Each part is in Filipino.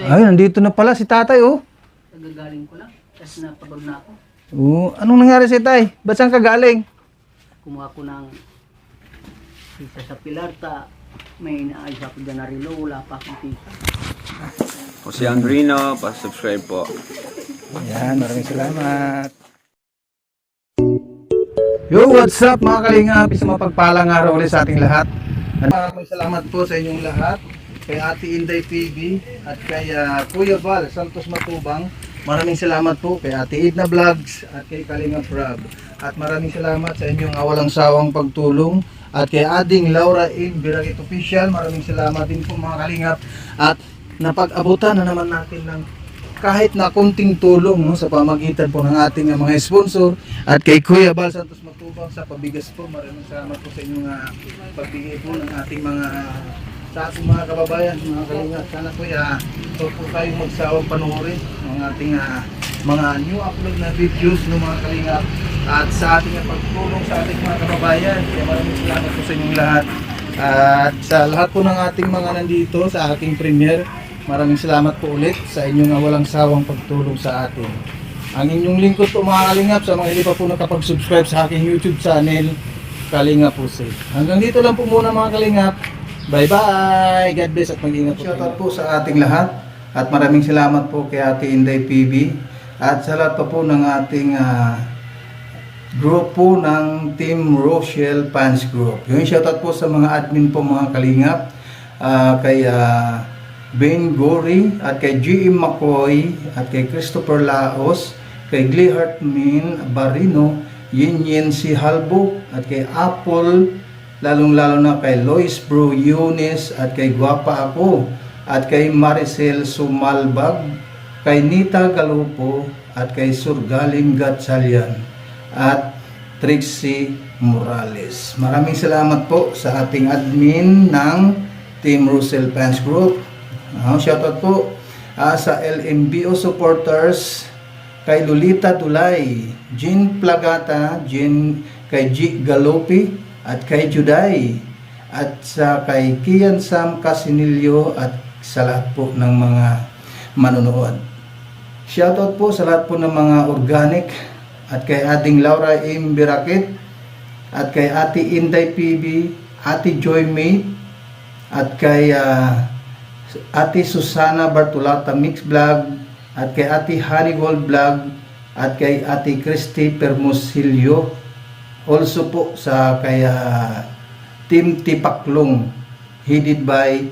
Ay, nandito na pala si tatay, oh. nagagaling ko lang. Kasi napagod na ako. Oo, anong nangyari si tay? Ba't saan ka galing? Kumuha ko ng isa sa Pilarta. May inaayos ako dyan na rilo. Wala pa akong tita. O si Andrino, pa-subscribe po. Ayan, maraming salamat. Yo, what's up mga kalingap? Isang mapagpalang araw ulit sa ating lahat. Maraming salamat po sa inyong lahat. Kay Ate Inday PB at kay ah, Kuya Val Santos Matubang. Maraming salamat po kay Ate Idna Vlogs at kay Kalingap Rob. At maraming salamat sa inyong awalang sawang pagtulong. At kay Ading Laura In Biragit Official. Maraming salamat din po mga kalingap. At napag-abutan na naman natin ng kahit na kunting tulong no, sa pamagitan po ng ating uh, mga sponsor at kay Kuya Bal Santos Matubang sa pabigas po. Maraming salamat po sa inyong uh, pagbigay po ng ating mga sa ating mga kababayan, mga kalingat. Sana po uh, ito po tayong magsawang panoorin ng ating uh, mga new upload na videos ng mga kalingat at sa ating uh, pagtulong sa ating mga kababayan. Kaya maraming salamat po sa inyong lahat. At sa lahat po ng ating mga nandito sa ating premiere, Maraming salamat po ulit sa inyong walang sawang pagtulong sa atin. Ang inyong lingkod po mga kalingap sa mga hindi pa po nakapag-subscribe sa aking YouTube channel, Kalingap po Safe. Hanggang dito lang po muna mga kalingap. Bye-bye! God bless at mag-ingat po. Shoutout po sa ating lahat at maraming salamat po kay Ate Inday PB at sa lahat pa po ng ating ah, grupo ng Team Rochelle Fans Group. Yung shoutout po sa mga admin po mga kalingap, ah, kay ah, Ben Gory at kay G.M. McCoy at kay Christopher Laos, kay Glihart Min Barino, Yin Yin si Halbo at kay Apple, lalong lalo na kay Lois Bro Yunis at kay Guapa Ako at kay Maricel Sumalbag, kay Nita Galupo at kay Surgaling Gatchalian at Trixie Morales. Maraming salamat po sa ating admin ng Team Russell Fans Group. Uh, shoutout po ah, sa LMBO supporters kay Lolita Tulay, Jean Plagata, Jean kay G. Galopi at kay Juday at sa kay Kian Sam Casinilio at sa lahat po ng mga manonood. Shoutout po sa lahat po ng mga organic at kay ating Laura M. Birakit at kay Ate Inday PB, Ate Joy May at kay ah, Ate Susana Bartolata Mix Vlog at kay Ate Harigold Vlog at kay Ate Christy Permosilio also po sa kay ah, Team Tipaklong headed by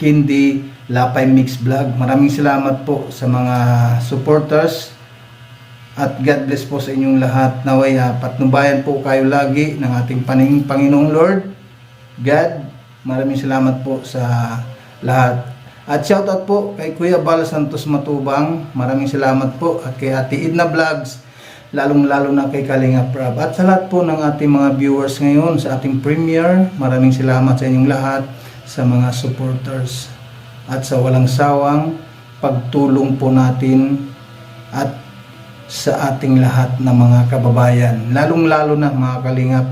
Kindi Lapay Mix Vlog. Maraming salamat po sa mga supporters at God bless po sa inyong lahat. Naway uh, patnubayan po kayo lagi ng ating paning Panginoong Lord. God, maraming salamat po sa lahat. At shoutout po kay Kuya Bal Santos Matubang. Maraming salamat po. At kay Ate Idna Vlogs. Lalong-lalo na kay Kalinga Prab. At sa lahat po ng ating mga viewers ngayon sa ating premiere. Maraming salamat sa inyong lahat sa mga supporters. At sa walang sawang pagtulong po natin at sa ating lahat ng mga kababayan. Lalong-lalo na mga kalingap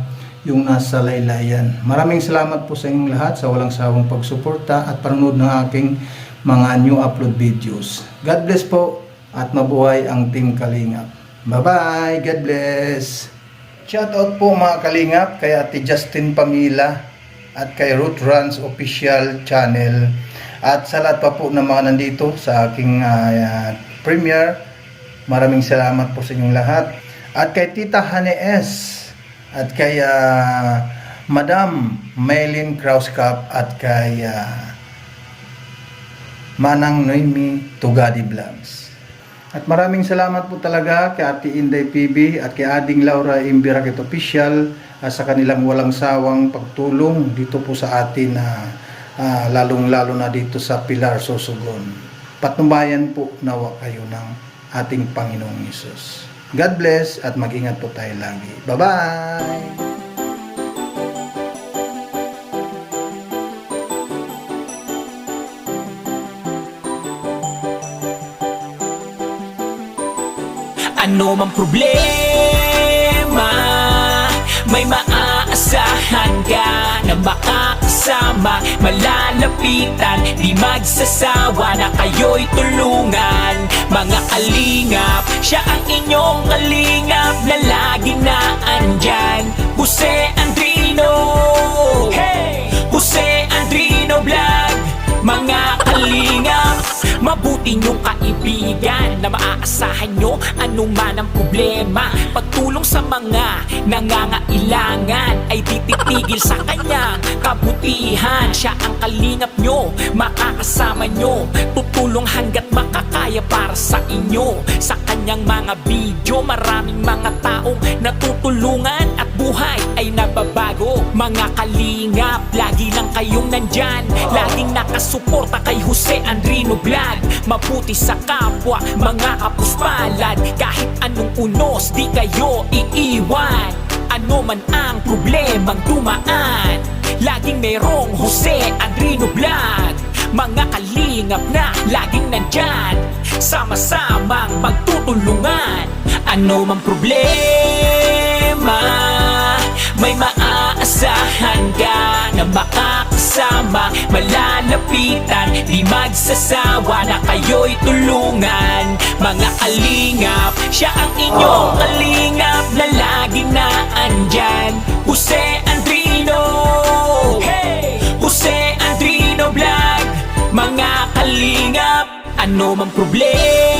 yung nasa laylayan. Maraming salamat po sa inyong lahat sa walang sawang pagsuporta at panonood ng aking mga new upload videos. God bless po at mabuhay ang Team Kalingap. Bye-bye! God bless! Shoutout po mga Kalingap kay Ate Justin Pamila at kay Ruth Runs Official Channel at sa lahat pa po ng mga nandito sa aking ah, premiere Maraming salamat po sa inyong lahat. At kay Tita Hane S. At kay ah, Madam Maylin Krauskap at kay ah, Manang Noemi Tugadi Vlogs. At maraming salamat po talaga kay Ate Inday PB at kay Ading Laura Imbirakit Official ah, sa kanilang walang sawang pagtulong dito po sa atin na lalong-lalo na dito sa Pilar Sosogon. Patnubayan po nawa kayo ng ating Panginoong Yesus. God bless at mag-ingat po tayo lagi. Bye-bye! Ano mang problema May maaasahan ka na makakasama Malalapitan, di magsasawa na kayo'y tulungan. Mga kalingap, siya ang inyong kalingap Na lagi na andyan. Jose Mabuti niyong kaibigan na maaasahan nyo anuman ang problema. Pagtulong sa mga nangangailangan ay tititigil sa kanyang kabutihan. Siya ang kalingap nyo, makakasama nyo. Tutulong hanggat makakaya para sa inyo. Sa kanyang mga video, maraming mga taong natutulungan At buhay ay nababago Mga kalingap, lagi lang kayong nandyan. Laging nakasuporta kay Jose Andrino Vlog. Mabuti sa kapwa, mga kapuspalad Kahit anong unos, di kayo iiwan. Ano man ang problemang dumaan Laging merong Jose Andrino Vlog. Mga kalingap na laging nandyan Sama-samang magtutulungan. Ano man problema May maaasahan ka na makakasama Malalapitan, di magsasawa na kayo'y tulungan. Mga kalingap, siya ang inyong kalingap Na laging na andyan. Jose Andrino. Hey! Jose Andrino Vlog. Mga kalingap, ano man problema